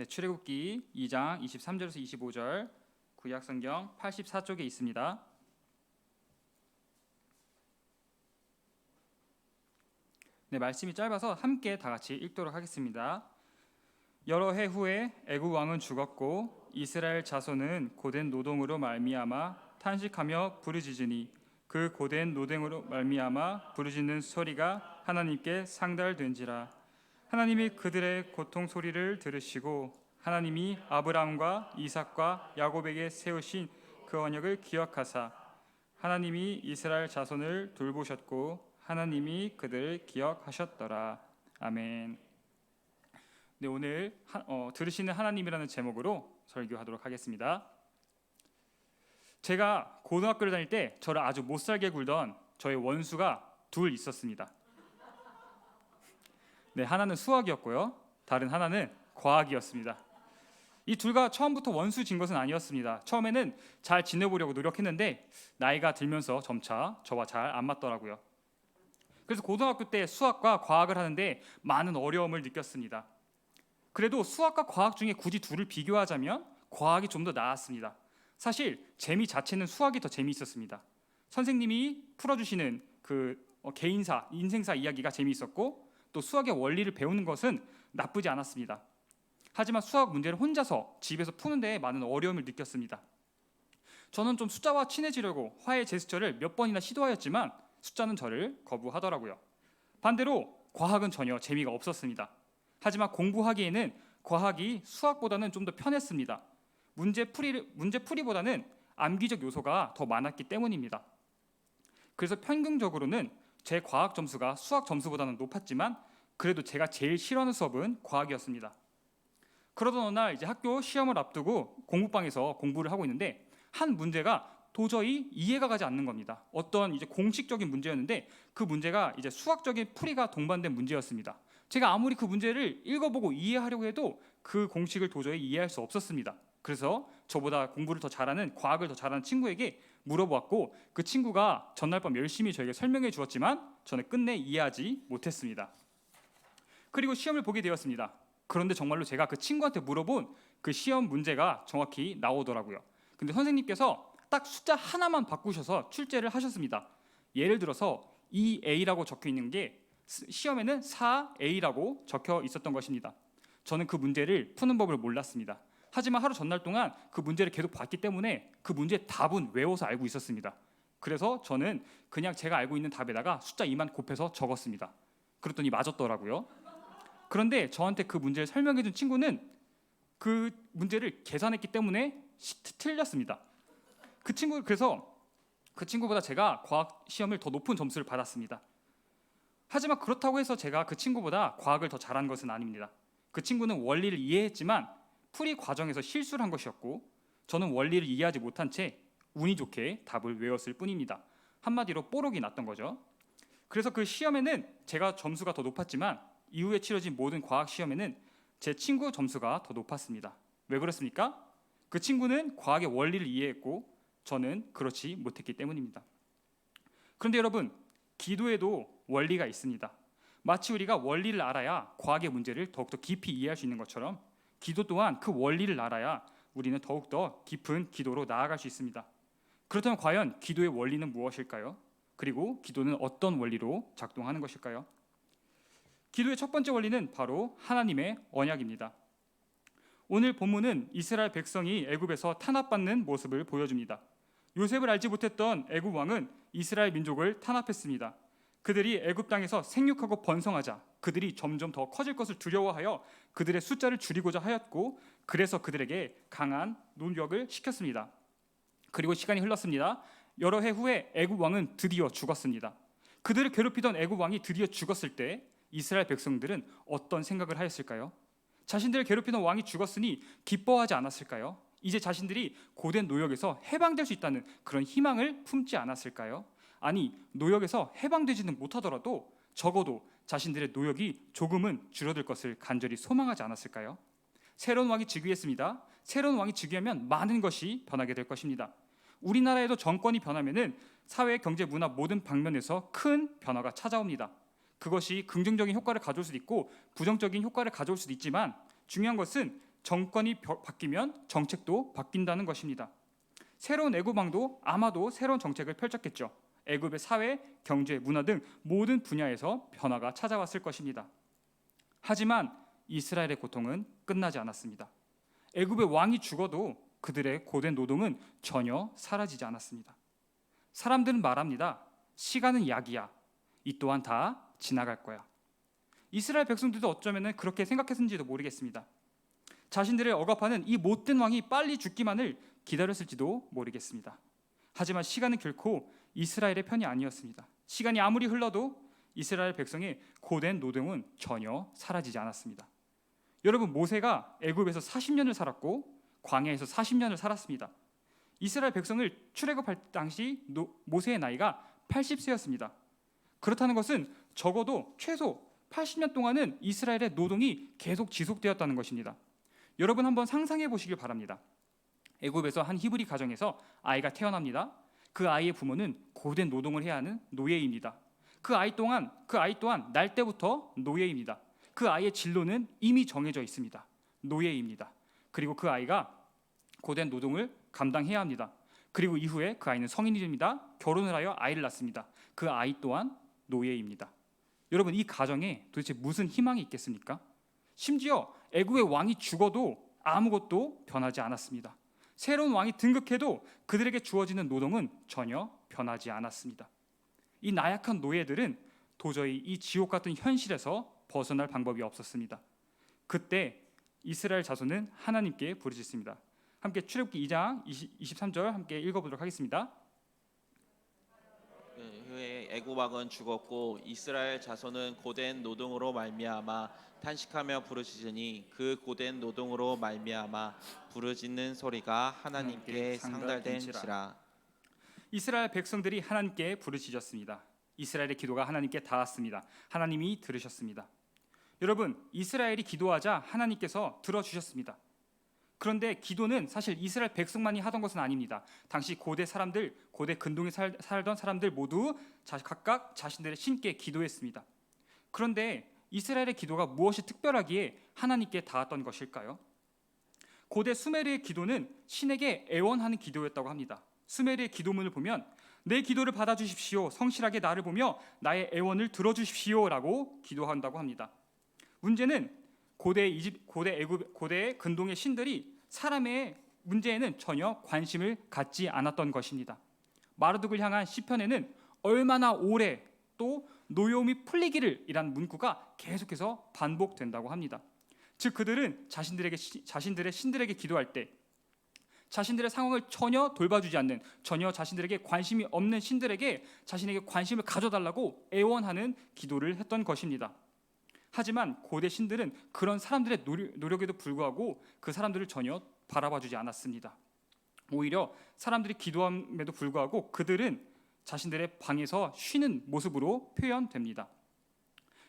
네, 출애굽기 2장 23절에서 25절 구약 성경 84쪽에 있습니다. 네, 말씀이 짧아서 함께 다 같이 읽도록 하겠습니다. 여러 해 후에 애굽 왕은 죽었고 이스라엘 자손은 고된 노동으로 말미암아 탄식하며 부르짖으니 그 고된 노동으로 말미암아 부르짖는 소리가 하나님께 상달된지라 하나님이 그들의 고통 소리를 들으시고 하나님이 아브라함과 이삭과 야곱에게 세우신 그 언약을 기억하사 하나님이 이스라엘 자손을 돌보셨고 하나님이 그들을 기억하셨더라 아멘. 네 오늘 하, 어, 들으시는 하나님이라는 제목으로 설교하도록 하겠습니다. 제가 고등학교를 다닐 때 저를 아주 못살게 굴던 저의 원수가 둘 있었습니다. 네, 하나는 수학이었고요. 다른 하나는 과학이었습니다. 이 둘과 처음부터 원수 진 것은 아니었습니다. 처음에는 잘 지내보려고 노력했는데 나이가 들면서 점차 저와 잘 안 맞더라고요. 그래서 고등학교 때 수학과 과학을 하는데 많은 어려움을 느꼈습니다. 그래도 수학과 과학 중에 굳이 둘을 비교하자면 과학이 좀 더 나았습니다. 사실 재미 자체는 수학이 더 재미있었습니다. 선생님이 풀어주시는 그 어, 개인사, 인생사 이야기가 재미있었고 또 수학의 원리를 배우는 것은 나쁘지 않았습니다. 하지만 수학 문제를 혼자서 집에서 푸는데 많은 어려움을 느꼈습니다. 저는 좀 숫자와 친해지려고 화해 제스처를 몇 번이나 시도하였지만 숫자는 저를 거부하더라고요. 반대로 과학은 전혀 재미가 없었습니다. 하지만 공부하기에는 과학이 수학보다는 좀 더 편했습니다. 문제 풀이 문제 풀이보다는 암기적 요소가 더 많았기 때문입니다. 그래서 평균적으로는 제 과학 점수가 수학 점수보다는 높았지만 그래도 제가 제일 싫어하는 수업은 과학이었습니다. 그러던 어느 날 이제 학교 시험을 앞두고 공부방에서 공부를 하고 있는데 한 문제가 도저히 이해가 가지 않는 겁니다. 어떤 이제 공식적인 문제였는데 그 문제가 이제 수학적인 풀이가 동반된 문제였습니다. 제가 아무리 그 문제를 읽어보고 이해하려고 해도 그 공식을 도저히 이해할 수 없었습니다. 그래서 저보다 공부를 더 잘하는 과학을 더 잘하는 친구에게 물어보았고 그 친구가 전날 밤 열심히 저에게 설명해 주었지만 저는 끝내 이해하지 못했습니다. 그리고 시험을 보게 되었습니다. 그런데 정말로 제가 그 친구한테 물어본 그 시험 문제가 정확히 나오더라고요. 근데 선생님께서 딱 숫자 하나만 바꾸셔서 출제를 하셨습니다. 예를 들어서 2a라고 적혀 있는 게 시험에는 4a라고 적혀 있었던 것입니다. 저는 그 문제를 푸는 법을 몰랐습니다. 하지만 하루 전날 동안 그 문제를 계속 봤기 때문에 그 문제의 답은 외워서 알고 있었습니다. 그래서 저는 그냥 제가 알고 있는 답에다가 숫자 2만 곱해서 적었습니다. 그랬더니 맞았더라고요. 그런데 저한테 그 문제를 설명해 준 친구는 그 문제를 계산했기 때문에 시- 틀렸습니다. 그 친구 그래서 그 친구보다 제가 과학 시험을 더 높은 점수를 받았습니다. 하지만 그렇다고 해서 제가 그 친구보다 과학을 더 잘한 것은 아닙니다. 그 친구는 원리를 이해했지만 풀이 과정에서 실수를 한 것이었고 저는 원리를 이해하지 못한 채 운이 좋게 답을 외웠을 뿐입니다. 한마디로 뽀록이 났던 거죠. 그래서 그 시험에는 제가 점수가 더 높았지만 이후에 치러진 모든 과학 시험에는 제 친구 점수가 더 높았습니다. 왜 그렇습니까? 그 친구는 과학의 원리를 이해했고 저는 그렇지 못했기 때문입니다. 그런데 여러분, 기도에도 원리가 있습니다. 마치 우리가 원리를 알아야 과학의 문제를 더욱더 깊이 이해할 수 있는 것처럼 기도 또한 그 원리를 알아야 우리는 더욱더 깊은 기도로 나아갈 수 있습니다. 그렇다면 과연 기도의 원리는 무엇일까요? 그리고 기도는 어떤 원리로 작동하는 것일까요? 기도의 첫 번째 원리는 바로 하나님의 언약입니다. 오늘 본문은 이스라엘 백성이 애굽에서 탄압받는 모습을 보여줍니다. 요셉을 알지 못했던 애굽 왕은 이스라엘 민족을 탄압했습니다. 그들이 애굽 땅에서 생육하고 번성하자 그들이 점점 더 커질 것을 두려워하여 그들의 숫자를 줄이고자 하였고 그래서 그들에게 강한 노력을 시켰습니다. 그리고 시간이 흘렀습니다. 여러 해 후에 애굽 왕은 드디어 죽었습니다. 그들을 괴롭히던 애굽 왕이 드디어 죽었을 때 이스라엘 백성들은 어떤 생각을 하였을까요? 자신들을 괴롭히던 왕이 죽었으니 기뻐하지 않았을까요? 이제 자신들이 고된 노역에서 해방될 수 있다는 그런 희망을 품지 않았을까요? 아니 노역에서 해방되지는 못하더라도 적어도 자신들의 노역이 조금은 줄어들 것을 간절히 소망하지 않았을까요? 새로운 왕이 즉위했습니다. 새로운 왕이 즉위하면 많은 것이 변하게 될 것입니다. 우리나라에도 정권이 변하면은 사회, 경제, 문화 모든 방면에서 큰 변화가 찾아옵니다. 그것이 긍정적인 효과를 가져올 수도 있고 부정적인 효과를 가져올 수도 있지만 중요한 것은 정권이 벼- 바뀌면 정책도 바뀐다는 것입니다. 새로운 애굽 왕도 아마도 새로운 정책을 펼쳤겠죠. 애굽의 사회, 경제, 문화 등 모든 분야에서 변화가 찾아왔을 것입니다. 하지만 이스라엘의 고통은 끝나지 않았습니다. 애굽의 왕이 죽어도 그들의 고된 노동은 전혀 사라지지 않았습니다. 사람들은 말합니다. 시간은 약이야. 이 또한 다 지나갈 거야. 이스라엘 백성들도 어쩌면 그렇게 생각했는지도 모르겠습니다. 자신들을 억압하는 이 못된 왕이 빨리 죽기만을 기다렸을지도 모르겠습니다. 하지만 시간은 결코 이스라엘의 편이 아니었습니다. 시간이 아무리 흘러도 이스라엘 백성의 고된 노동은 전혀 사라지지 않았습니다. 여러분 모세가 애굽에서 40년을 살았고 광야에서 40년을 살았습니다. 이스라엘 백성을 출애굽할 당시 노- 모세의 나이가 80세였습니다. 그렇다는 것은 적어도 최소 80년 동안은 이스라엘의 노동이 계속 지속되었다는 것입니다. 여러분 한번 상상해 보시길 바랍니다. 애굽에서 한 히브리 가정에서 아이가 태어납니다. 그 아이의 부모는 고된 노동을 해야 하는 노예입니다. 그 아이 또한 그 아이 또한 날 때부터 노예입니다. 그 아이의 진로는 이미 정해져 있습니다. 노예입니다. 그리고 그 아이가 고된 노동을 감당해야 합니다. 그리고 이후에 그 아이는 성인이 됩니다. 결혼을 하여 아이를 낳습니다. 그 아이 또한 노예입니다. 여러분 이 가정에 도대체 무슨 희망이 있겠습니까? 심지어 애굽의 왕이 죽어도 아무것도 변하지 않았습니다. 새로운 왕이 등극해도 그들에게 주어지는 노동은 전혀 변하지 않았습니다. 이 나약한 노예들은 도저히 이 지옥 같은 현실에서 벗어날 방법이 없었습니다. 그때 이스라엘 자손은 하나님께 부르짖습니다. 함께 출애굽기 2장 20, 23절 함께 읽어보도록 하겠습니다. 그 후에 애굽 왕은 죽었고 이스라엘 자손은 고된 노동으로 말미암아 탄식하며 부르짖으니 그 고된 노동으로 말미암아 부르짖는 소리가 하나님께 상달된지라. 상달된지라 이스라엘 백성들이 하나님께 부르짖었습니다. 이스라엘의 기도가 하나님께 닿았습니다. 하나님이 들으셨습니다. 여러분, 이스라엘이 기도하자 하나님께서 들어 주셨습니다. 그런데 기도는 사실 이스라엘 백성만이 하던 것은 아닙니다. 당시 고대 사람들, 고대 근동에 살, 살던 사람들 모두 자, 각각 자신들의 신께 기도했습니다. 그런데 이스라엘의 기도가 무엇이 특별하기에 하나님께 닿았던 것일까요? 고대 수메르의 기도는 신에게 애원하는 기도였다고 합니다. 수메르의 기도문을 보면 내 기도를 받아주십시오. 성실하게 나를 보며 나의 애원을 들어주십시오라고 기도한다고 합니다. 문제는 고대 이집 고대 애굽 고대 근동의 신들이 사람의 문제에는 전혀 관심을 갖지 않았던 것입니다. 마르둑을 향한 시편에는 얼마나 오래 또 노여움이 풀리기를이란 문구가 계속해서 반복된다고 합니다. 즉 그들은 자신들에게 시- 자신들의 신들에게 기도할 때 자신들의 상황을 전혀 돌봐주지 않는 전혀 자신들에게 관심이 없는 신들에게 자신에게 관심을 가져달라고 애원하는 기도를 했던 것입니다. 하지만 고대 신들은 그런 사람들의 노력- 노력에도 불구하고 그 사람들을 전혀 바라봐주지 않았습니다. 오히려 사람들이 기도함에도 불구하고 그들은 자신들의 방에서 쉬는 모습으로 표현됩니다.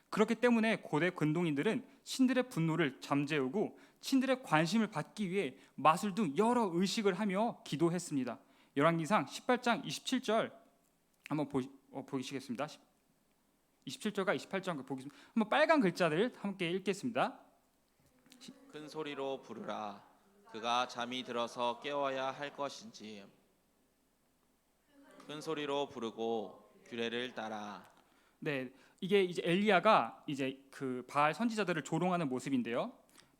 그렇기 때문에 고대 근동인들은 신들의 분노를 잠재우고 신들의 관심을 받기 위해 마술 등 여러 의식을 하며 기도했습니다. 열왕기상 18장 27절 한번 보, 어, 보시겠습니다. 27절과 28절 보겠습니다. 한번 빨간 글자들 함께 읽겠습니다. 큰 소리로 부르라 그가 잠이 들어서 깨워야 할 것인지 큰 소리로 부르고 규례를 따라 네, 이게 이제 엘리야가 이제 그 바알 선지자들을 조롱하는 모습인데요.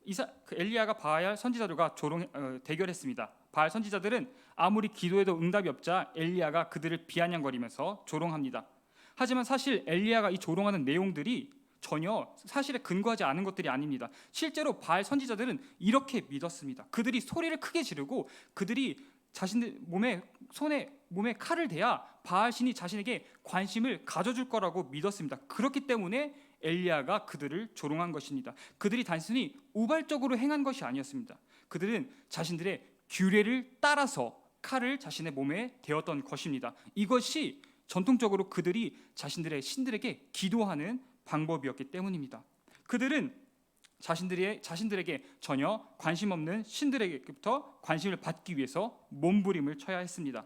이사 그 엘리야가 바알 선지자들과 조롱 어, 대결했습니다. 바알 선지자들은 아무리 기도해도 응답이 없자 엘리야가 그들을 비아냥거리면서 조롱합니다. 하지만 사실 엘리야가 이 조롱하는 내용들이 전혀 사실에 근거하지 않은 것들이 아닙니다. 실제로 바알 선지자들은 이렇게 믿었습니다. 그들이 소리를 크게 지르고 그들이 자신들 몸에 손에 몸에 칼을 대야 바알 신이 자신에게 관심을 가져줄 거라고 믿었습니다. 그렇기 때문에 엘리야가 그들을 조롱한 것입니다. 그들이 단순히 우발적으로 행한 것이 아니었습니다. 그들은 자신들의 규례를 따라서 칼을 자신의 몸에 대었던 것입니다. 이것이 전통적으로 그들이 자신들의 신들에게 기도하는 방법이었기 때문입니다. 그들은 자신들의 자신들에게 전혀 관심 없는 신들에게부터 관심을 받기 위해서 몸부림을 쳐야 했습니다.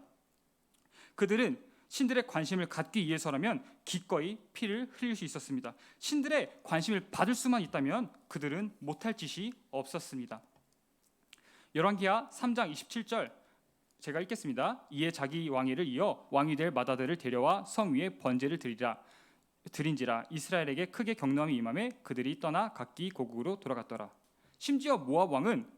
그들은 신들의 관심을 갖기 위해서라면 기꺼이 피를 흘릴 수 있었습니다. 신들의 관심을 받을 수만 있다면 그들은 못할 짓이 없었습니다. 열왕기하 3장 27절 제가 읽겠습니다. 이에 자기 왕위를 이어 왕이 될 마다들을 데려와 성 위에 번제를 드리라 드린지라 이스라엘에게 크게 경노함이 임함에 그들이 떠나 각기 고국으로 돌아갔더라. 심지어 모압 왕은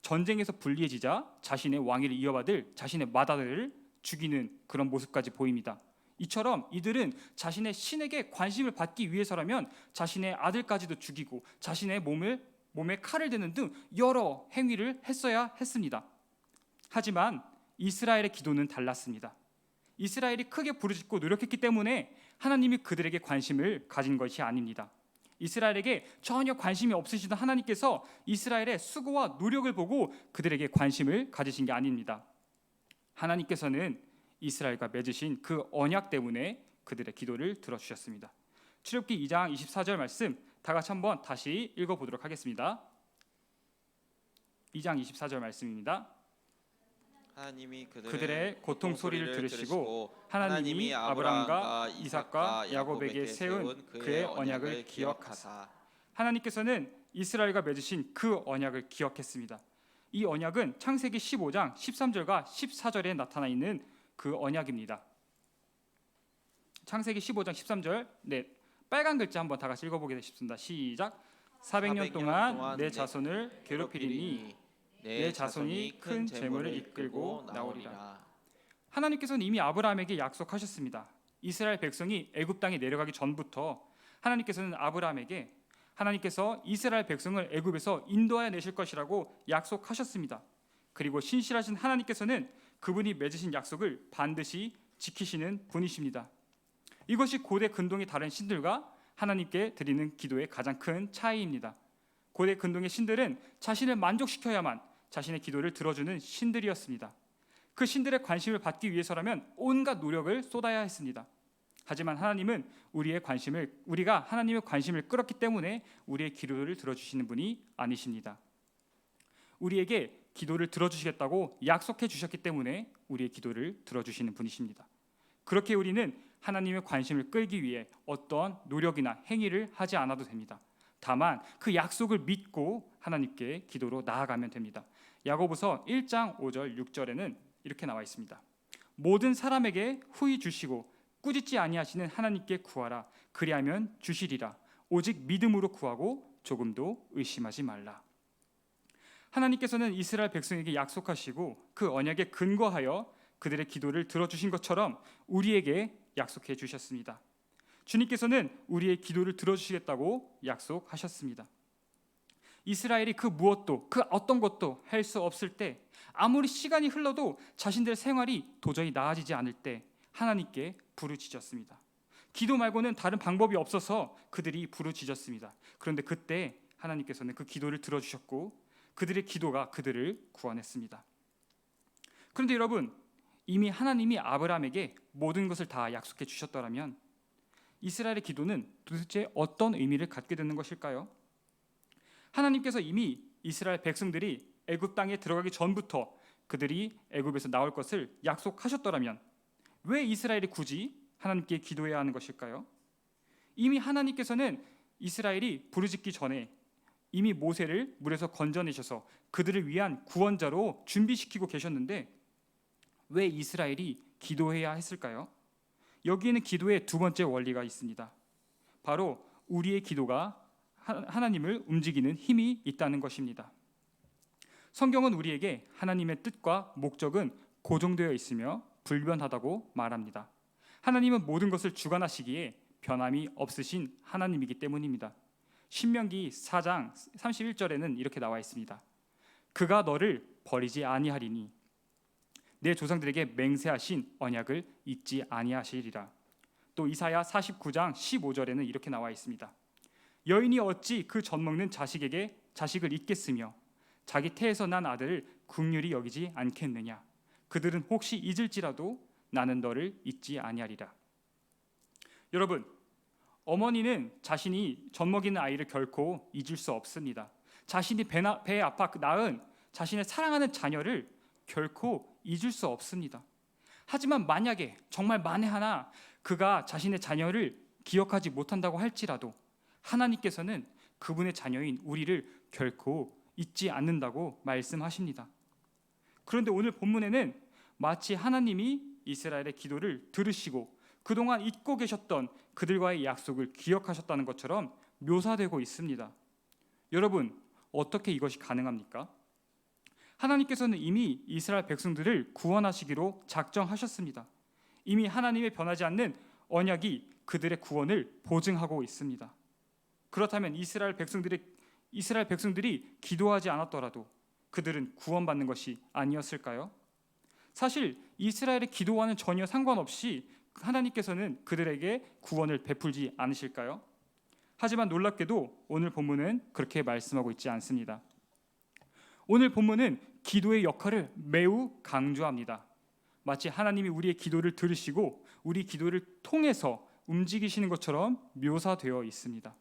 전쟁에서 불리해지자 자신의 왕위를 이어받을 자신의 마다들을 죽이는 그런 모습까지 보입니다. 이처럼 이들은 자신의 신에게 관심을 받기 위해서라면 자신의 아들까지도 죽이고 자신의 몸을 몸에 칼을 대는 등 여러 행위를 했어야 했습니다. 하지만 이스라엘의 기도는 달랐습니다. 이스라엘이 크게 부르짖고 노력했기 때문에 하나님이 그들에게 관심을 가진 것이 아닙니다. 이스라엘에게 전혀 관심이 없으시던 하나님께서 이스라엘의 수고와 노력을 보고 그들에게 관심을 가지신 게 아닙니다. 하나님께서는 이스라엘과 맺으신 그 언약 때문에 그들의 기도를 들어주셨습니다. 출애굽기 2장 24절 말씀 다 같이 한번 다시 읽어보도록 하겠습니다. 2장 24절 말씀입니다. 하나님이 그들의, 고통 소리를 들으시고 하나님이 아브라함과 이삭과 야곱에게 세운 그의 언약을 기억하사 하나님께서는 이스라엘과 맺으신 그 언약을 기억했습니다. 이 언약은 창세기 15장 13절과 14절에 나타나 있는 그 언약입니다. 창세기 15장 13절 네 빨간 글자 한번 다 같이 읽어 보게 싶습니다. 시작 400년 동안 내 자손을 괴롭히리니 내 자손이 큰 재물을 이끌고 나오리라. 하나님께서는 이미 아브라함에게 약속하셨습니다. 이스라엘 백성이 애굽 땅에 내려가기 전부터 하나님께서는 아브라함에게 하나님께서 이스라엘 백성을 애굽에서 인도하여 내실 것이라고 약속하셨습니다. 그리고 신실하신 하나님께서는 그분이 맺으신 약속을 반드시 지키시는 분이십니다. 이것이 고대 근동의 다른 신들과 하나님께 드리는 기도의 가장 큰 차이입니다. 고대 근동의 신들은 자신을 만족시켜야만 자신의 기도를 들어주는 신들이었습니다. 그 신들의 관심을 받기 위해서라면 온갖 노력을 쏟아야 했습니다. 하지만 하나님은 우리의 관심을 우리가 하나님의 관심을 끌었기 때문에 우리의 기도를 들어주시는 분이 아니십니다. 우리에게 기도를 들어주시겠다고 약속해 주셨기 때문에 우리의 기도를 들어주시는 분이십니다. 그렇게 우리는 하나님의 관심을 끌기 위해 어떠한 노력이나 행위를 하지 않아도 됩니다. 다만 그 약속을 믿고 하나님께 기도로 나아가면 됩니다. 야고보서 1장 5절 6절에는 이렇게 나와 있습니다. 모든 사람에게 후히 주시고 꾸짖지 아니하시는 하나님께 구하라 그리하면 주시리라 오직 믿음으로 구하고 조금도 의심하지 말라. 하나님께서는 이스라엘 백성에게 약속하시고 그 언약에 근거하여 그들의 기도를 들어주신 것처럼 우리에게 약속해 주셨습니다. 주님께서는 우리의 기도를 들어주시겠다고 약속하셨습니다. 이스라엘이 그 무엇도 그 어떤 것도 할 수 없을 때 아무리 시간이 흘러도 자신들의 생활이 도저히 나아지지 않을 때 하나님께 부르짖었습니다. 기도 말고는 다른 방법이 없어서 그들이 부르짖었습니다. 그런데 그때 하나님께서는 그 기도를 들어주셨고 그들의 기도가 그들을 구원했습니다. 그런데 여러분 이미 하나님이 아브라함에게 모든 것을 다 약속해 주셨더라면 이스라엘의 기도는 도대체 어떤 의미를 갖게 되는 것일까요? 하나님께서 이미 이스라엘 백성들이 애굽 땅에 들어가기 전부터 그들이 애굽에서 나올 것을 약속하셨더라면 왜 이스라엘이 굳이 하나님께 기도해야 하는 것일까요? 이미 하나님께서는 이스라엘이 부르짖기 전에 이미 모세를 물에서 건져내셔서 그들을 위한 구원자로 준비시키고 계셨는데 왜 이스라엘이 기도해야 했을까요? 여기에는 기도의 두 번째 원리가 있습니다. 바로 우리의 기도가 하나님을 움직이는 힘이 있다는 것입니다. 성경은 우리에게 하나님의 뜻과 목적은 고정되어 있으며 불변하다고 말합니다. 하나님은 모든 것을 주관하시기에 변함이 없으신 하나님이기 때문입니다. 신명기 4장 31절에는 이렇게 나와 있습니다. 그가 너를 버리지 아니하리니 내 조상들에게 맹세하신 언약을 잊지 아니하시리라. 또 이사야 49장 15절에는 이렇게 나와 있습니다. 여인이 어찌 그 젖 먹는 자식에게 자식을 잊겠으며 자기 태에서 난 아들을 국률이 여기지 않겠느냐 그들은 혹시 잊을지라도 나는 너를 잊지 아니하리라 여러분 어머니는 자신이 젖 먹이는 아이를 결코 잊을 수 없습니다 자신이 배나, 배에 아파 낳은 자신의 사랑하는 자녀를 결코 잊을 수 없습니다 하지만 만약에 정말 만에 하나 그가 자신의 자녀를 기억하지 못한다고 할지라도 하나님께서는 그분의 자녀인 우리를 결코 잊지 않는다고 말씀하십니다. 그런데 오늘 본문에는 마치 하나님이 이스라엘의 기도를 들으시고 그동안 잊고 계셨던 그들과의 약속을 기억하셨다는 것처럼 묘사되고 있습니다. 여러분, 어떻게 이것이 가능합니까? 하나님께서는 이미 이스라엘 백성들을 구원하시기로 작정하셨습니다. 이미 하나님의 변하지 않는 언약이 그들의 구원을 보증하고 있습니다. 그렇다면 이스라엘 백성들의 이스라엘 백성들이 기도하지 않았더라도 그들은 구원받는 것이 아니었을까요? 사실 이스라엘의 기도와는 전혀 상관없이 하나님께서는 그들에게 구원을 베풀지 않으실까요? 하지만 놀랍게도 오늘 본문은 그렇게 말씀하고 있지 않습니다. 오늘 본문은 기도의 역할을 매우 강조합니다. 마치 하나님이 우리의 기도를 들으시고 우리 기도를 통해서 움직이시는 것처럼 묘사되어 있습니다.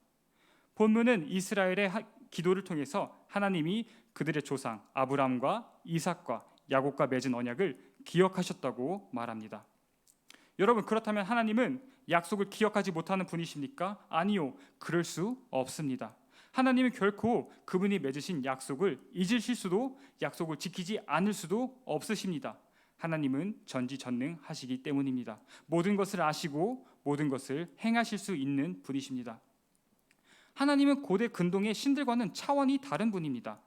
본문은 이스라엘의 하- 기도를 통해서 하나님이 그들의 조상 아브람과 이삭과 야곱과 맺은 언약을 기억하셨다고 말합니다. 여러분 그렇다면 하나님은 약속을 기억하지 못하는 분이십니까? 아니요. 그럴 수 없습니다. 하나님은 결코 그분이 맺으신 약속을 잊으실 수도 약속을 지키지 않을 수도 없으십니다. 하나님은 전지전능하시기 때문입니다. 모든 것을 아시고 모든 것을 행하실 수 있는 분이십니다. 하나님은 고대 근동의 신들과는 차원이 다른 분입니다.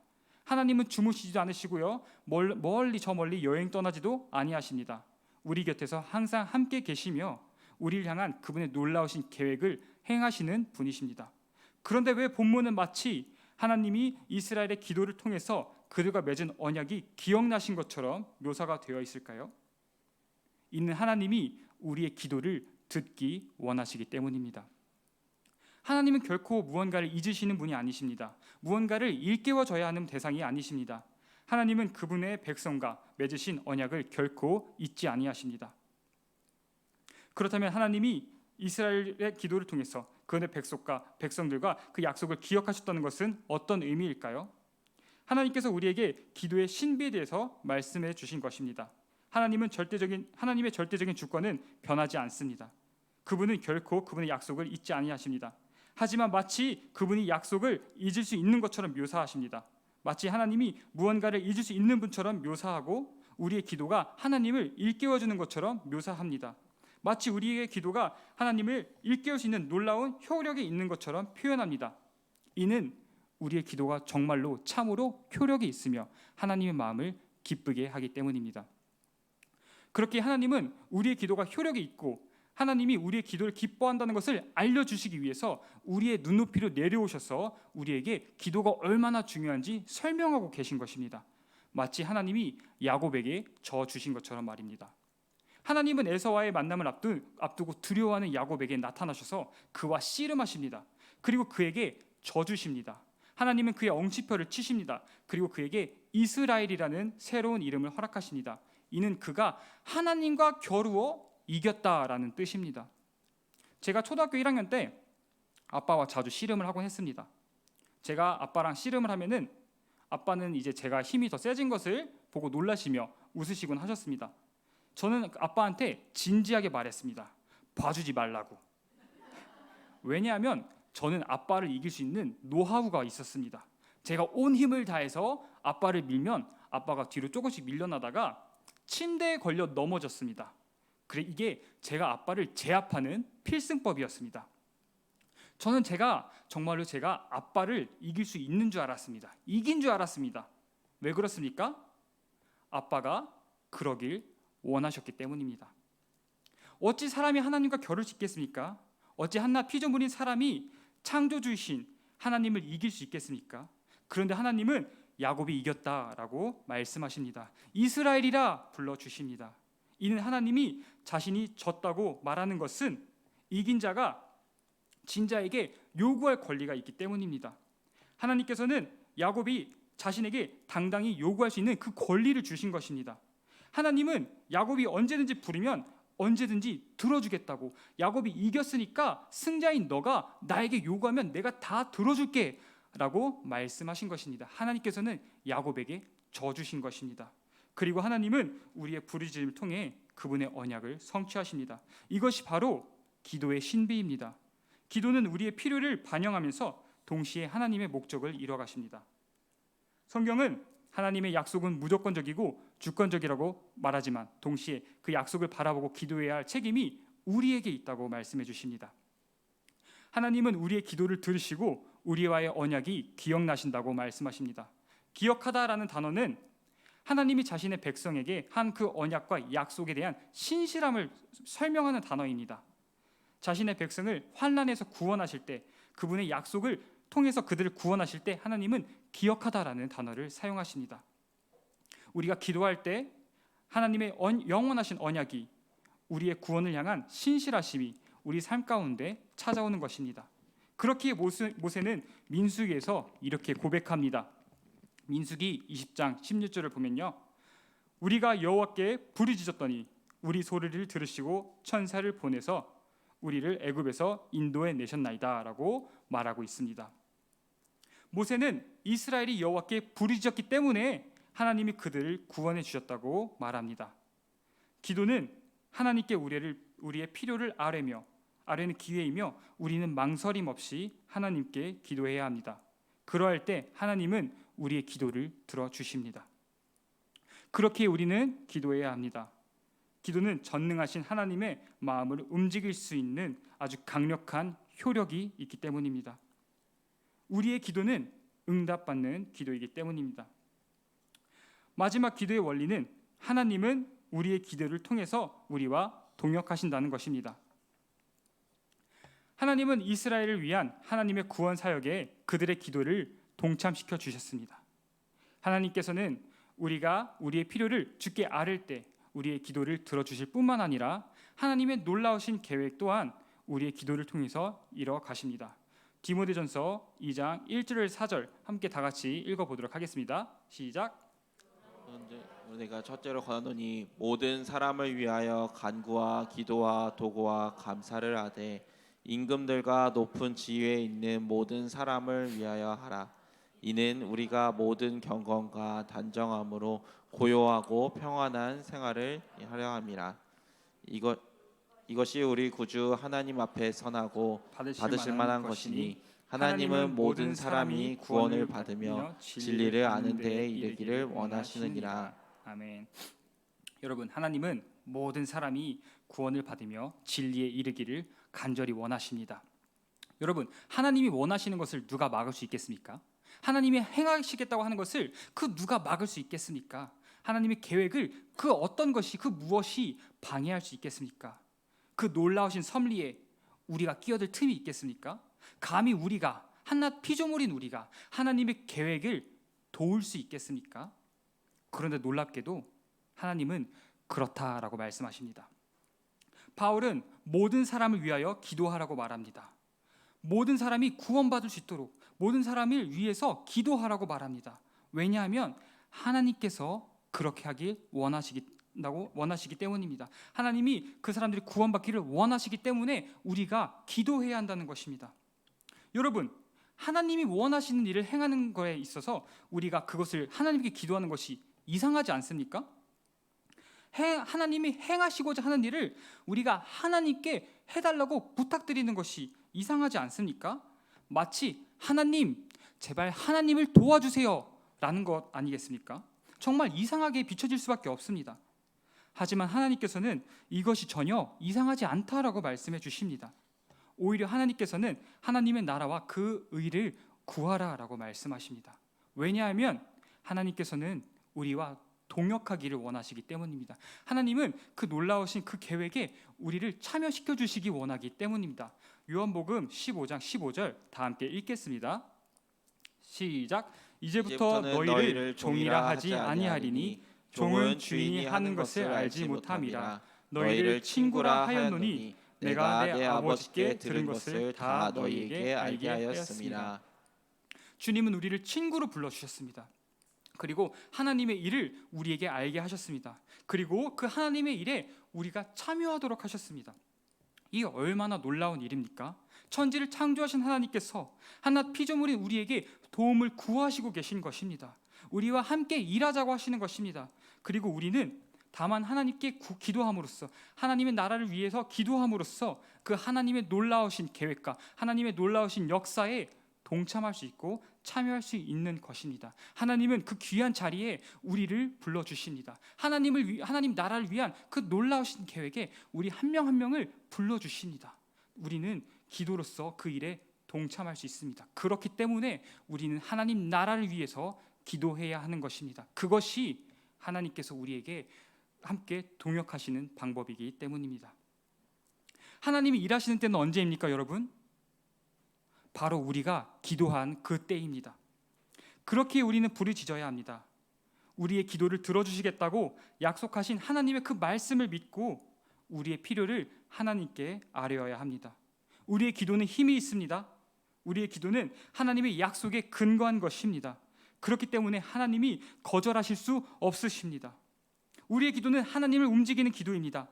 하나님은 주무시지도 않으시고요. 멀- 멀리 저 멀리 여행 떠나지도 아니하십니다. 우리 곁에서 항상 함께 계시며 우리를 향한 그분의 놀라우신 계획을 행하시는 분이십니다. 그런데 왜 본문은 마치 하나님이 이스라엘의 기도를 통해서 그들과 맺은 언약이 기억나신 것처럼 묘사가 되어 있을까요? 이는 하나님이 우리의 기도를 듣기 원하시기 때문입니다. 하나님은 결코 무언가를 잊으시는 분이 아니십니다. 무언가를 일깨워줘야 하는 대상이 아니십니다. 하나님은 그분의 백성과 맺으신 언약을 결코 잊지 아니하십니다. 그렇다면 하나님이 이스라엘의 기도를 통해서 그의 백성과 백성들과 그 약속을 기억하셨다는 것은 어떤 의미일까요? 하나님께서 우리에게 기도의 신비에 대해서 말씀해 주신 것입니다. 하나님은 절대적인 하나님의 절대적인 주권은 변하지 않습니다. 그분은 결코 그분의 약속을 잊지 아니하십니다. 하지만 마치 그분이 약속을 잊을 수 있는 것처럼 묘사하십니다. 마치 하나님이 무언가를 잊을 수 있는 분처럼 묘사하고 우리의 기도가 하나님을 일깨워 주는 것처럼 묘사합니다. 마치 우리의 기도가 하나님을 일깨울 수 있는 놀라운 효력이 있는 것처럼 표현합니다. 이는 우리의 기도가 정말로 참으로 효력이 있으며 하나님의 마음을 기쁘게 하기 때문입니다. 그렇게 하나님은 우리의 기도가 효력이 있고 하나님이 우리의 기도를 기뻐한다는 것을 알려주시기 위해서 우리의 눈높이로 내려오셔서 우리에게 기도가 얼마나 중요한지 설명하고 계신 것입니다. 마치 하나님이 야곱에게 저 주신 것처럼 말입니다. 하나님은 에서와의 만남을 앞두, 앞두고 두려워하는 야곱에게 나타나셔서 그와 씨름하십니다. 그리고 그에게 저 주십니다. 하나님은 그의 엉치표를 치십니다. 그리고 그에게 이스라엘이라는 새로운 이름을 허락하십니다. 이는 그가 하나님과 겨루어 이겼다라는 뜻입니다. 제가 초등학교 1학년 때 아빠와 자주 씨름을 하곤 했습니다. 제가 아빠랑 씨름을 하면은 아빠는 이제 제가 힘이 더 세진 것을 보고 놀라시며 웃으시곤 하셨습니다. 저는 아빠한테 진지하게 말했습니다. 봐주지 말라고. 왜냐하면 저는 아빠를 이길 수 있는 노하우가 있었습니다. 제가 온 힘을 다해서 아빠를 밀면 아빠가 뒤로 조금씩 밀려나다가 침대에 걸려 넘어졌습니다. 그래 이게 제가 아빠를 제압하는 필승법이었습니다. 저는 제가 정말로 제가 아빠를 이길 수 있는 줄 알았습니다. 이긴 줄 알았습니다. 왜 그렇습니까? 아빠가 그러길 원하셨기 때문입니다. 어찌 사람이 하나님과 결을 짓겠습니까? 어찌 한낱 피조물인 사람이 창조주이신 하나님을 이길 수 있겠습니까? 그런데 하나님은 야곱이 이겼다라고 말씀하십니다. 이스라엘이라 불러 주십니다. 이는 하나님이 자신이 졌다고 말하는 것은 이긴 자가 진 자에게 요구할 권리가 있기 때문입니다. 하나님께서는 야곱이 자신에게 당당히 요구할 수 있는 그 권리를 주신 것입니다. 하나님은 야곱이 언제든지 부르면 언제든지 들어주겠다고 야곱이 이겼으니까 승자인 너가 나에게 요구하면 내가 다 들어줄게 라고 말씀하신 것입니다. 하나님께서는 야곱에게 져 주신 것입니다. 그리고 하나님은 우리의 부르짖음을 통해 그분의 언약을 성취하십니다. 이것이 바로 기도의 신비입니다. 기도는 우리의 필요를 반영하면서 동시에 하나님의 목적을 이뤄가십니다. 성경은 하나님의 약속은 무조건적이고 주권적이라고 말하지만 동시에 그 약속을 바라보고 기도해야 할 책임이 우리에게 있다고 말씀해 주십니다. 하나님은 우리의 기도를 들으시고 우리와의 언약이 기억나신다고 말씀하십니다. 기억하다라는 단어는 하나님이 자신의 백성에게 한 그 언약과 약속에 대한 신실함을 설명하는 단어입니다. 자신의 백성을 환난에서 구원하실 때 그분의 약속을 통해서 그들을 구원하실 때 하나님은 기억하다라는 단어를 사용하십니다. 우리가 기도할 때 하나님의 언- 영원하신 언약이 우리의 구원을 향한 신실하심이 우리 삶 가운데 찾아오는 것입니다. 그렇기에 모세, 모세는 민수기에서 이렇게 고백합니다. 민수기 20장 16절을 보면요. 우리가 여호와께 부르짖었더니 우리 소리를 들으시고 천사를 보내서 우리를 애굽에서 인도해 내셨나이다라고 말하고 있습니다. 모세는 이스라엘이 여호와께 부르짖었기 때문에 하나님이 그들을 구원해 주셨다고 말합니다. 기도는 하나님께 우리를 우리의 필요를 아뢰며 아뢰는 기회이며 우리는 망설임 없이 하나님께 기도해야 합니다. 그러할 때 하나님은 우리의 기도를 들어 주십니다. 그렇게 우리는 기도해야 합니다. 기도는 전능하신 하나님의 마음을 움직일 수 있는 아주 강력한 효력이 있기 때문입니다. 우리의 기도는 응답받는 기도이기 때문입니다. 마지막 기도의 원리는 하나님은 우리의 기도를 통해서 우리와 동역하신다는 것입니다. 하나님은 이스라엘을 위한 하나님의 구원 사역에 그들의 기도를 동참시켜 주셨습니다. 하나님께서는 우리가 우리의 필요를 주께 아를 때 우리의 기도를 들어 주실 뿐만 아니라 하나님의 놀라우신 계획 또한 우리의 기도를 통해서 이뤄 가십니다. 디모데전서 2장 1절 4절 함께 다 같이 읽어 보도록 하겠습니다. 시작. 내가 첫째로 권하노니 모든 사람을 위하여 간구와 기도와 도구와 감사를 하되 임금들과 높은 지위에 있는 모든 사람을 위하여 하라. 이는 우리가 모든 경건과 단정함으로 고요하고 평안한 생활을 하려 함이라. 이것 이것이 우리 구주 하나님 앞에 선하고 받으실 만한 것이니 하나님은 모든 사람이 구원을 받으며 진리를 아는 데에 이르기를 원하시느니라. 아멘. 여러분 하나님은 모든 사람이 구원을 받으며 진리에 이르기를 간절히 원하십니다. 여러분 하나님이 원하시는 것을 누가 막을 수 있겠습니까? 하나님이 행하시겠다고 하는 것을 그 누가 막을 수 있겠습니까? 하나님의 계획을 그 어떤 것이 그 무엇이 방해할 수 있겠습니까? 그 놀라우신 섭리에 우리가 끼어들 틈이 있겠습니까? 감히 우리가 한낱 피조물인 우리가 하나님의 계획을 도울 수 있겠습니까? 그런데 놀랍게도 하나님은 그렇다라고 말씀하십니다. 바울은 모든 사람을 위하여 기도하라고 말합니다. 모든 사람이 구원받을 수 있도록 모든 사람을 위해서 기도하라고 말합니다. 왜냐하면 하나님께서 그렇게 하길 원하시긴 다고 원하시기 때문입니다. 하나님이 그 사람들이 구원받기를 원하시기 때문에 우리가 기도해야 한다는 것입니다. 여러분, 하나님이 원하시는 일을 행하는 거에 있어서 우리가 그것을 하나님께 기도하는 것이 이상하지 않습니까? 해, 하나님이 행하시고자 하는 일을 우리가 하나님께 해달라고 부탁드리는 것이 이상하지 않습니까? 마치 하나님 제발 하나님을 도와주세요 라는 것 아니겠습니까? 정말 이상하게 비춰질 수밖에 없습니다. 하지만 하나님께서는 이것이 전혀 이상하지 않다라고 말씀해 주십니다. 오히려 하나님께서는 하나님의 나라와 그 의를 구하라라고 말씀하십니다. 왜냐하면 하나님께서는 우리와 동역하기를 원하시기 때문입니다. 하나님은 그 놀라우신 그 계획에 우리를 참여시켜 주시기 원하기 때문입니다. 요한복음 15장 15절 다 함께 읽겠습니다. 시작. 이제부터 너희를 종이라 하지 아니하리니 종은 주인이 하는 것을 알지 못함이라. 너희를 친구라 하였노니 내가 내 아버지께 들은 것을 다 너희에게 알게 하였습니다. 주님은 우리를 친구로 불러 주셨습니다. 그리고 하나님의 일을 우리에게 알게 하셨습니다. 그리고 그 하나님의 일에 우리가 참여하도록 하셨습니다. 이 얼마나 놀라운 일입니까? 천지를 창조하신 하나님께서 한낱 피조물인 우리에게 도움을 구하시고 계신 것입니다. 우리와 함께 일하자고 하시는 것입니다. 그리고 우리는 다만 하나님께 구, 기도함으로써 하나님의 나라를 위해서 기도함으로써 그 하나님의 놀라우신 계획과 하나님의 놀라우신 역사에 동참할 수 있고 참여할 수 있는 것입니다. 하나님은 그 귀한 자리에 우리를 불러 주십니다. 하나님을 위, 하나님 나라를 위한 그 놀라우신 계획에 우리 한 명한 명을 불러 주십니다. 우리는 기도로서 그 일에 동참할 수 있습니다. 그렇기 때문에 우리는 하나님 나라를 위해서 기도해야 하는 것입니다. 그것이 하나님께서 우리에게 함께 동역하시는 방법이기 때문입니다. 하나님이 일하시는 때는 언제입니까, 여러분? 바로 우리가 기도한 그 때입니다. 그렇게 우리는 부르짖어야 합니다. 우리의 기도를 들어주시겠다고 약속하신 하나님의 그 말씀을 믿고 우리의 필요를 하나님께 아뢰어야 합니다. 우리의 기도는 힘이 있습니다. 우리의 기도는 하나님의 약속에 근거한 것입니다. 그렇기 때문에 하나님이 거절하실 수 없으십니다. 우리의 기도는 하나님을 움직이는 기도입니다.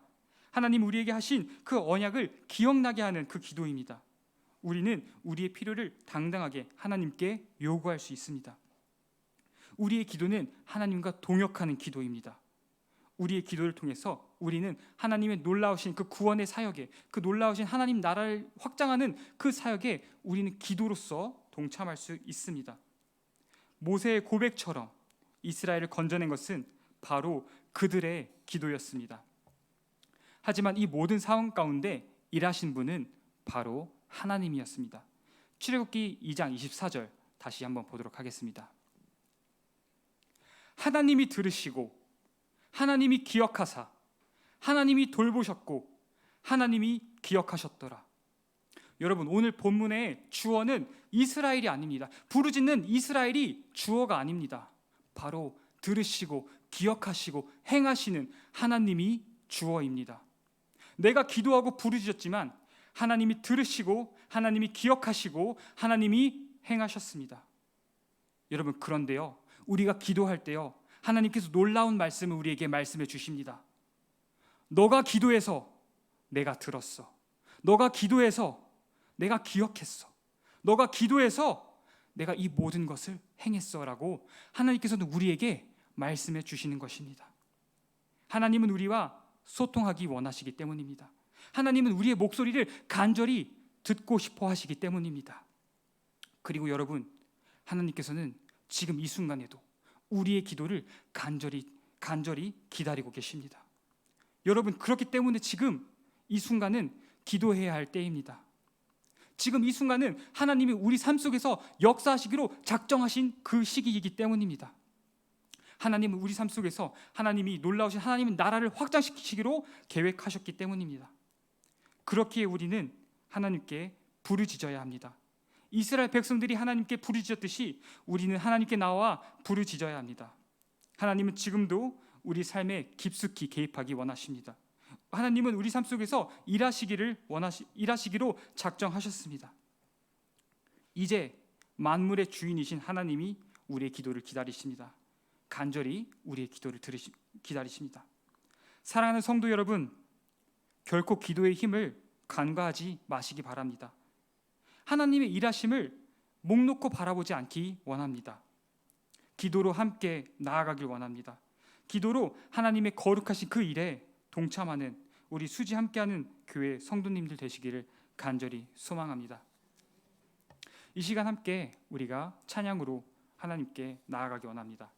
하나님 우리에게 하신 그 언약을 기억나게 하는 그 기도입니다. 우리는 우리의 필요를 당당하게 하나님께 요구할 수 있습니다. 우리의 기도는 하나님과 동역하는 기도입니다. 우리의 기도를 통해서 우리는 하나님의 놀라우신 그 구원의 사역에 그 놀라우신 하나님 나라를 확장하는 그 사역에 우리는 기도로서 동참할 수 있습니다. 모세의 고백처럼 이스라엘을 건져낸 것은 바로 그들의 기도였습니다. 하지만 이 모든 상황 가운데 일하신 분은 바로 하나님이었습니다. 출애굽기 2장 24절 다시 한번 보도록 하겠습니다. 하나님이 들으시고 하나님이 기억하사 하나님이 돌보셨고 하나님이 기억하셨더라. 여러분 오늘 본문의 주어는 이스라엘이 아닙니다. 부르짖는 이스라엘이 주어가 아닙니다. 바로 들으시고 기억하시고 행하시는 하나님이 주어입니다. 내가 기도하고 부르짖었지만 하나님이 들으시고 하나님이 기억하시고 하나님이 행하셨습니다. 여러분 그런데요. 우리가 기도할 때요. 하나님께서 놀라운 말씀을 우리에게 말씀해 주십니다. 너가 기도해서 내가 들었어. 너가 기도해서 내가 기억했어. 너가 기도해서 내가 이 모든 것을 행했어라고 하나님께서는 우리에게 말씀해 주시는 것입니다. 하나님은 우리와 소통하기 원하시기 때문입니다. 하나님은 우리의 목소리를 간절히 듣고 싶어 하시기 때문입니다. 그리고 여러분, 하나님께서는 지금 이 순간에도 우리의 기도를 간절히 간절히 기다리고 계십니다. 여러분, 그렇기 때문에 지금 이 순간은 기도해야 할 때입니다. 지금 이 순간은 하나님이 우리 삶 속에서 역사하시기로 작정하신 그 시기이기 때문입니다. 하나님은 우리 삶 속에서 하나님이 놀라우신 하나님의 나라를 확장시키기로 계획하셨기 때문입니다. 그렇기에 우리는 하나님께 부르짖어야 합니다. 이스라엘 백성들이 하나님께 부르짖었듯이 우리는 하나님께 나와 부르짖어야 합니다. 하나님은 지금도 우리 삶에 깊숙이 개입하기 원하십니다. 하나님은 우리 삶 속에서 일하시기를 원하시 일하시기로 작정하셨습니다. 이제 만물의 주인이신 하나님이 우리의 기도를 기다리십니다. 간절히 우리의 기도를 들으시, 기다리십니다. 사랑하는 성도 여러분, 결코 기도의 힘을 간과하지 마시기 바랍니다. 하나님의 일하심을 목 놓고 바라보지 않기 원합니다. 기도로 함께 나아가길 원합니다. 기도로 하나님의 거룩하신 그 일에 동참하는 우리 수지 함께하는 교회 성도님들 되시기를 간절히 소망합니다. 이 시간 함께 우리가 찬양으로 하나님께 나아가기 원합니다.